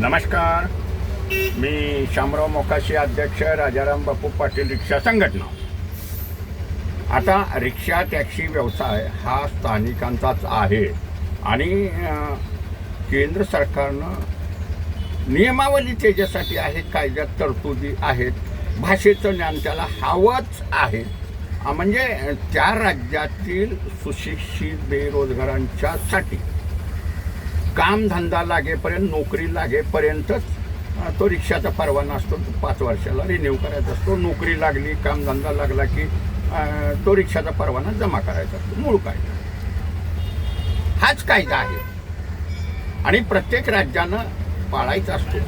नमस्कार. मी शामराव मोकाशी अध्यक्ष राजाराम बापू पाटील रिक्षा संघटना. आता रिक्षा टॅक्सी व्यवसाय हा स्थानिकांचाच आहे आणि केंद्र सरकारनं नियमावली त्याच्यासाठी आहे कायद्यात तरतुदी आहेत भाषेचं ज्ञान त्याला हवंच आहे. म्हणजे त्या राज्यातील सुशिक्षित बेरोजगारांच्यासाठी कामधंदा लागेपर्यंत नोकरी लागेपर्यंतच तो रिक्षाचा परवाना असतो तो पाच वर्षाला रिन्यू करायचा असतो. नोकरी लागली कामधंदा लागला की तो रिक्षाचा परवाना जमा करायचा असतो. मूळ कायदा. हाच कायदा आहे. आणि प्रत्येक राज्यानं पाळायचा असतो.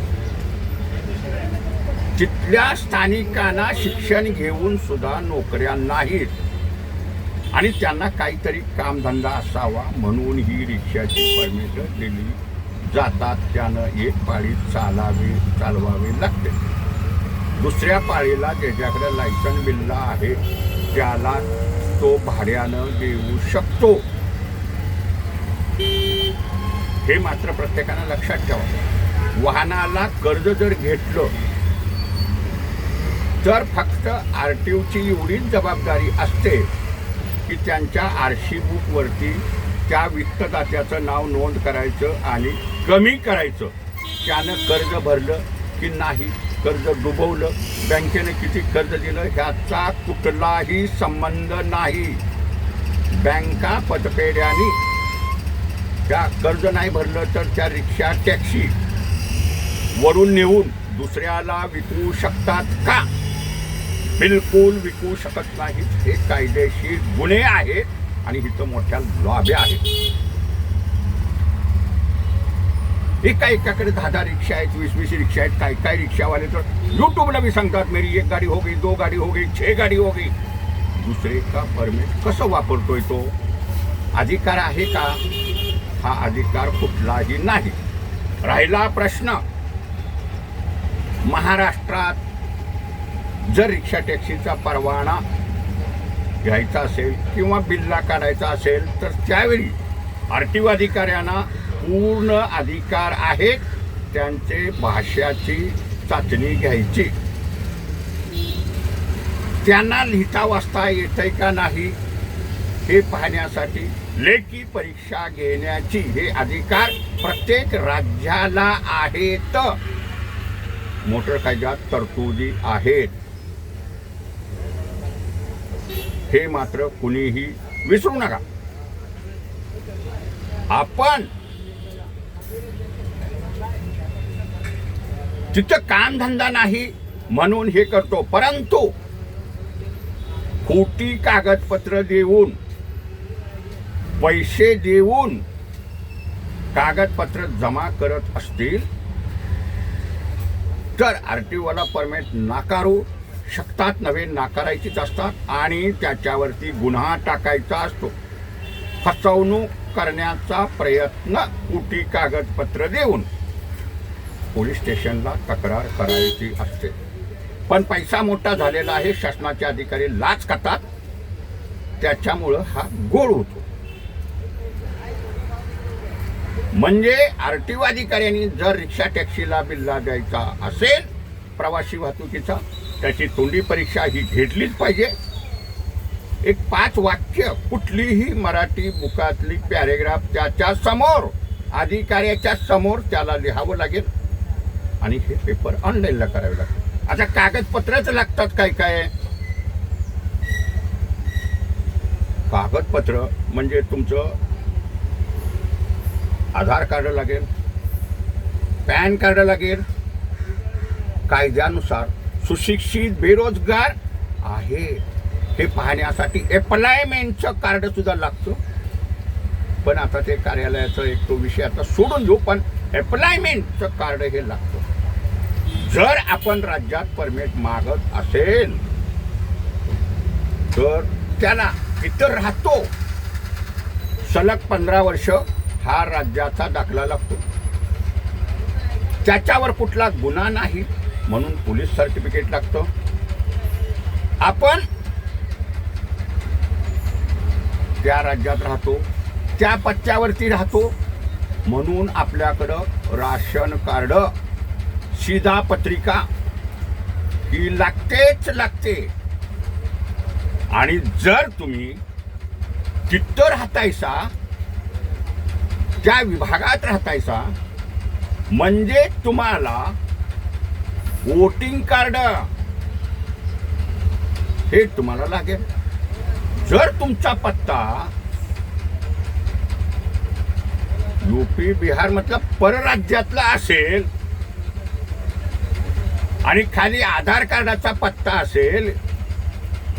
तिथल्या स्थानिकांना शिक्षण घेऊन सुद्धा नोकऱ्या नाहीत आणि त्यांना काहीतरी कामधंदा असावा म्हणून ही रिक्षाची परमिटर दिली जातात. त्यानं एक पाळी चालावी चालवावी लागते. दुसऱ्या पाळीला ज्याच्याकडे लायसन बिल्ला आहे त्याला तो भाड्यानं देऊ शकतो. हे मात्र प्रत्येकानं लक्षात ठेवा. वाहनाला कर्ज जर घेतलं तर फक्त आर टी ओची एवढीच जबाबदारी असते की त्यांच्या आरशी बुकवरती त्या वित्तदात्याचं नाव नोंद करायचं आणि कमी करायचं. त्यानं कर्ज भरलं की नाही कर्ज डुबवलं. बँकेने किती कर्ज दिलं ह्याचा कुठलाही संबंध नाही. बँका पतपेढ्यानी त्या कर्ज नाही भरलं तर त्या रिक्षा टॅक्सी वरून नेऊन दुसऱ्याला विकू शकतात का? बिलकुल विकू शकत नाहीत. हे कायदेशीर गुन्हे आहेत आणि इथं मोठ्या लॉब्या आहेत. एका एकाकडे दहा दहा रिक्षा आहेत वीस वीस रिक्षा आहेत काय काय रिक्षावाले तर युट्यूबला मी सांगतात मेरी एक गाडी हो गई दो गाडी हो गई छे गाडी हो गई. दुसरे का परमिट कसं वापरतोय तो? अधिकार आहे का? हा अधिकार कुठलाही नाही. राहिला प्रश्न. महाराष्ट्रात जर रिक्षा टॅक्सीचा परवाना घ्यायचा असेल किंवा बिल्ला काढायचा असेल तर त्यावेळी आर टी ओ अधिकाऱ्यांना पूर्ण अधिकार आहेत त्यांचे भाषाची चाचणी घ्यायची. त्यांना लिहिता वाचता येतंय का नाही हे पाहण्यासाठी लेखी परीक्षा घेण्याची हे अधिकार प्रत्येक राज्याला आहेत. मोटर कायद्यात तरतुदी आहेत. हे मात्र कुणीही विसरू नका. आपण तिथं कामधंदा नाही म्हणून हे करतो परंतु खोटी कागदपत्र देऊन पैसे देऊन कागदपत्र जमा करत असतील तर आर टी ओला परमिट नाकारू. शकतात नव्हे नाकारायचीच असतात आणि त्याच्यावरती गुन्हा टाकायचा असतो. फसवणूक करण्याचा प्रयत्न कुटी कागदपत्र देऊन पोलीस स्टेशनला तक्रार करायची असते. पण पैसा मोठा झालेला आहे शासनाचे अधिकारी लाच खातात. त्याच्यामुळं हा गोळ होतो. म्हणजे आर टी ओ अधिकाऱ्यांनी जर रिक्षा टॅक्सीला बिल्ला द्यायचा असेल प्रवासी वाहतुकीचा त्याची तोंडी परीक्षा ही घेतलीच पाहिजे. एक पाच वाक्य कुठलीही मराठी बुकातली पॅरेग्राफ त्याच्यासमोर अधिकाऱ्याच्या समोर त्याला लिहावं लागेल. आणि हे पेपर ऑनलाईनला करावे लागेल आता कागदपत्रच लागतात काय काय? कागदपत्र म्हणजे तुमचं आधार कार्ड लागेल पॅन कार्ड लागेल कायद्यानुसार. सुशिक्षित बेरोजगार आहे. हे पाहण्यासाठी एप्लायमेंटचं कार्ड सुद्धा लागतं. पण आता ते कार्यालयाचा एक तो विषय आता सोडून घेऊ पण एप्लायमेंटचं कार्ड हे लागतं. जर आपण राज्यात परमिट मागत असेल तर त्याला इतर राहतो. सलग पंधरा वर्ष हा राज्याचा दाखला लागतो. त्याच्यावर कुठला गुन्हा नाही. म्हणून पोलीस सर्टिफिकेट लागतं. आपण त्या राज्यात राहतो त्या पत्त्यावरती राहतो. म्हणून आपल्याकडं राशन कार्ड सीधा पत्रिका ही लागतेच लागते. आणि जर तुम्ही तिथं राहतायसा त्या विभागात राहतायसा म्हणजे तुम्हाला वोटिंग कार्ड. हे तुम्हाला लागेल. जर तुमचा पत्ता युपी बिहार मधला परराज्यातला असेल आणि खाली आधार कार्डाचा पत्ता असेल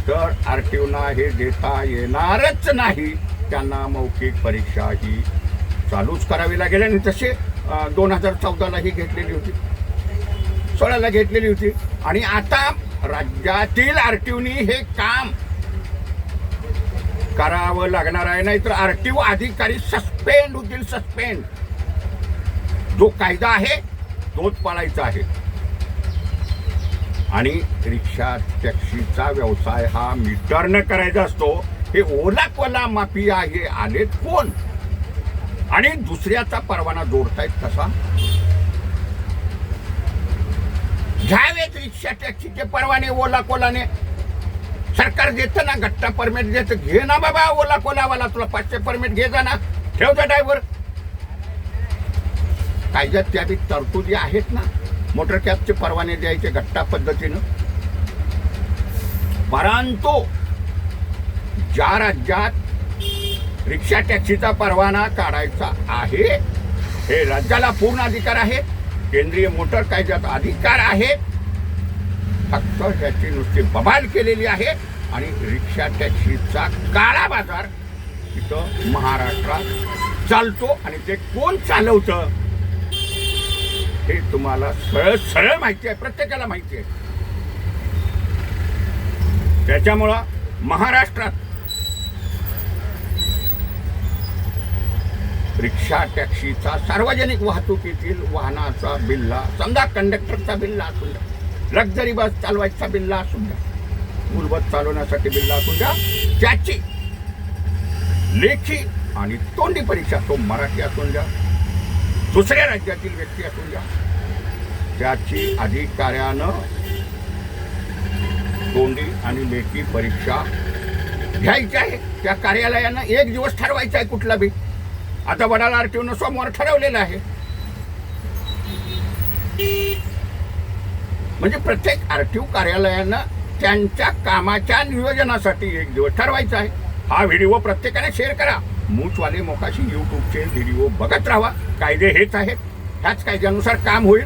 तर आर टी ओना हे देता येणारच नाही. त्यांना मौखिक परीक्षा ही चालूच करावी लागेल. आणि तसे दोन हजार चौदाला ही घेतलेली होती सोळाला घेतलेली होती. आणि आता राज्यातील आरटीओनी हे काम करावं लागणार आहे. नाही तर अधिकारी सस्पेंड होतील सस्पेंड जो कायदा आहे तोच पाळायचा आहे. आणि रिक्षा टॅक्सीचा व्यवसाय हा मीटरनं करायचा असतो. हे ओला कोला माफिया हे आलेत कोण? आणि दुसऱ्याचा परवाना जोडतायत कसा? घ्यावेत रिक्षा टॅक्सीचे परवाने ओला कोलाने सरकार देतं ना गट्टा परमिट देतं. घे ना बाबा ओला कोलावाला तुला पाचशे परमिट घे जा ना. ठेवता ड्रायव्हर कायद्यात त्या बी तरतुदी आहेत ना मोटर कॅबचे परवाने द्यायचे गट्टा पद्धतीनं. परंतु ज्या राज्यात रिक्षा टॅक्सीचा परवाना काढायचा आहे हे राज्याला पूर्ण अधिकार आहे. केंद्रीय मोटर कायद्यात अधिकार आहे. फक्त त्याची नुसती बबाल केलेली आहे आणि रिक्षा टॅक्सीचा काळा बाजार इथं महाराष्ट्रात चालतो आणि ते कोण चालवतं हे तुम्हाला सरळ सरळ माहिती आहे प्रत्येकाला माहिती आहे. त्याच्यामुळं महाराष्ट्रात रिक्षा टॅक्सीचा सार्वजनिक वाहतुकीतील वाहनाचा बिल्ला समजा कंडक्टरचा बिल्ला असू द्या लक्झरी बस चालवायचा बिल्ला असू द्या स्कूल बस चालवण्यासाठी बिल्ला असू द्या त्याची लेखी आणि तोंडी परीक्षा तो मराठी असून द्या दुसऱ्या राज्यातील व्यक्ती असून द्या त्याची अधिकाऱ्यानं तोंडी आणि लेखी परीक्षा घ्यायची आहे. त्या कार्यालयानं एक दिवस ठरवायचा आहे कुठला बी. आता वडाला आरटीओनं सोमवार ठरवलेलं आहे. म्हणजे प्रत्येक आरटीओ कार्यालयानं त्यांच्या कामाच्या नियोजनासाठी एक दिवस ठरवायचा आहे. हा व्हिडिओ प्रत्येकाने शेअर करा. मूचवाले मोकाशी यूट्यूबचे व्हिडिओ बघत राहा. कायदे हेच आहेत. ह्याच कायद्यानुसार काम होईल.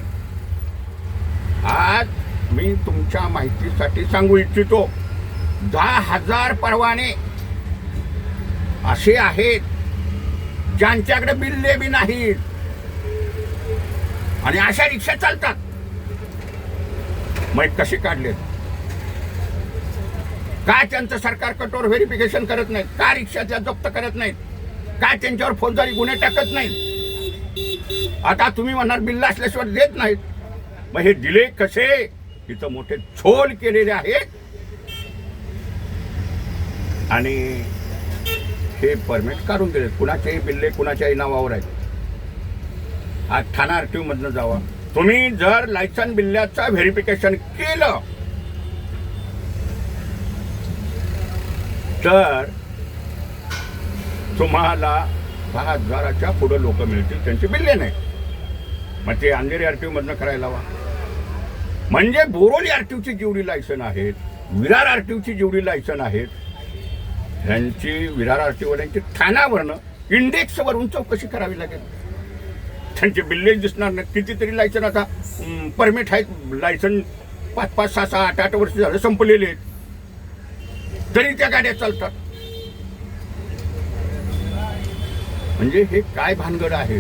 आज मी तुमच्या माहितीसाठी सांगू इच्छितो. दहा हजार परवाने असे आहेत ज्यांच्याकडे बिल्ले बी नाहीत. आणि अशा रिक्षा चालतात. मग कसे काढले? का त्यांचं सरकार कठोर व्हेरिफिकेशन करत नाहीत का रिक्षाच्या जप्त करत नाहीत? का त्यांच्यावर फौजदारी गुन्हे टाकत नाहीत? आता तुम्ही म्हणणार बिल्ल असल्याशिवाय देत नाहीत. मग हे दिले कसे? इथं मोठे झोल केलेले आहेत. आणि हे परमिट काढून दिले. कुणाचेही बिल्ले कुणाच्याही नावावर आहेत. आज ठाणा आरटीओ मधनं जावा. तुम्ही जर लायसन बिल्ल्याचं व्हेरिफिकेशन केलं तर तुम्हाला दहा हजाराच्या पुढे लोक मिळतील त्यांचे बिल्ले नाही. मग ते अंधेरी आरटीओ मधनं करायला हवा म्हणजे बोरोली आरटीओची जेवढी लायसन आहेत विरार आरटीओची जेवढी लायसन आहेत ह्यांची विरार आरटीओवाल्यांची ठाण्यावरनं इंडेक्सवरून चौकशी करावी लागेल. त्यांचे बिल्ले दिसणार नाही कितीतरी लायसन आता परमिट आहेत. लायसन पाच पाच सहा सहा आठ आठ वर्ष झालं संपलेले आहेत. तरी त्या गाड्या चालतात. म्हणजे हे काय भानगड आहे?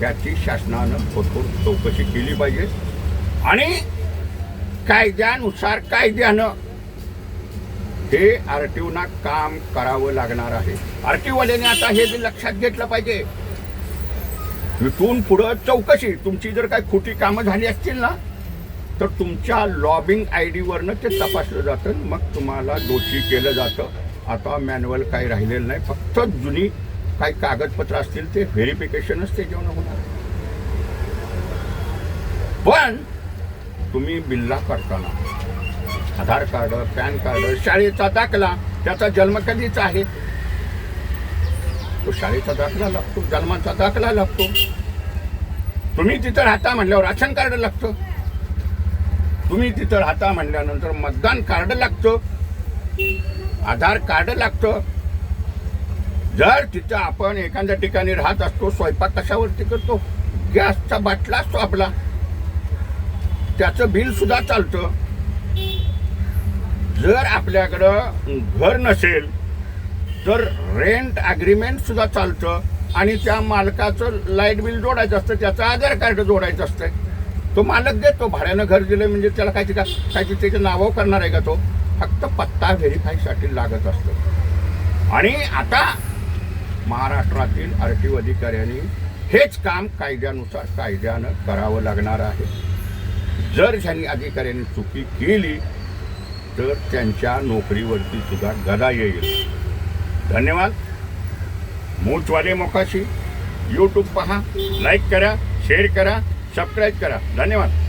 त्याची शासनानं कठोर चौकशी केली पाहिजे. आणि कायद्यानुसार कायद्यानं हे आरटीओना काम करावं लागणार आहे. आर टीवाल्याने आता हे बी लक्षात घेतलं पाहिजे. इथून पुढं चौकशी. तुमची जर काही खोटी कामं झाली असतील ना तर तुमच्या लॉबिंग आय डीवरनं ते तपासलं जातं मग तुम्हाला दोषी केलं जातं. आता मॅन्युअल काही राहिलेलं नाही. फक्त जुनी काही कागदपत्र असतील ते व्हेरिफिकेशनच ते जेवण होणार. पण तुम्ही बिल्ला करताना आधार कार्ड पॅन कार्ड शाळेचा दाखला त्याचा जन्म कधीच आहे? तो शाळेचा दाखला लागतो जन्माचा दाखला लागतो. तुम्ही तिथं राहता म्हणल्यावर राशन कार्ड लागतं. तुम्ही तिथं राहता म्हणल्यानंतर मतदान कार्ड लागतं. आधार कार्ड लागतं. जर तिथं आपण एखाद्या ठिकाणी राहत असतो स्वयंपाक कशावरती करतो? गॅसचा बाटला असतो आपला. त्याचं बिल सुद्धा चालतं. जर आपल्याकडं घर नसेल तर रेंट अग्रीमेंट सुद्धा चालतं आणि त्या मालकाचं लाइट बिल जोडायचं असतं त्याचं आधार कार्ड जोडायचं असतं. तो मालक देतो भाड्यानं घर दिलं म्हणजे त्याला काहीतरी का काहीतरी त्याचं त्याच्या नावावर करणार आहे का तो? फक्त पत्ता व्हेरीफायसाठी लागत असतो. आणि आता महाराष्ट्रातील आर टी ओ अधिकाऱ्यांनी हेच काम कायद्यानुसार कायद्यानं करावं लागणार आहे. जर ह्यांनी अधिकाऱ्यांनी चुकी केली तर त्यांच्या नोकरीवरती सुद्धा गदा येईल. धन्यवाद. मूचवाले मोकाशी. यूट्यूब पहा लाईक करा शेअर करा सबस्क्राईब करा. धन्यवाद.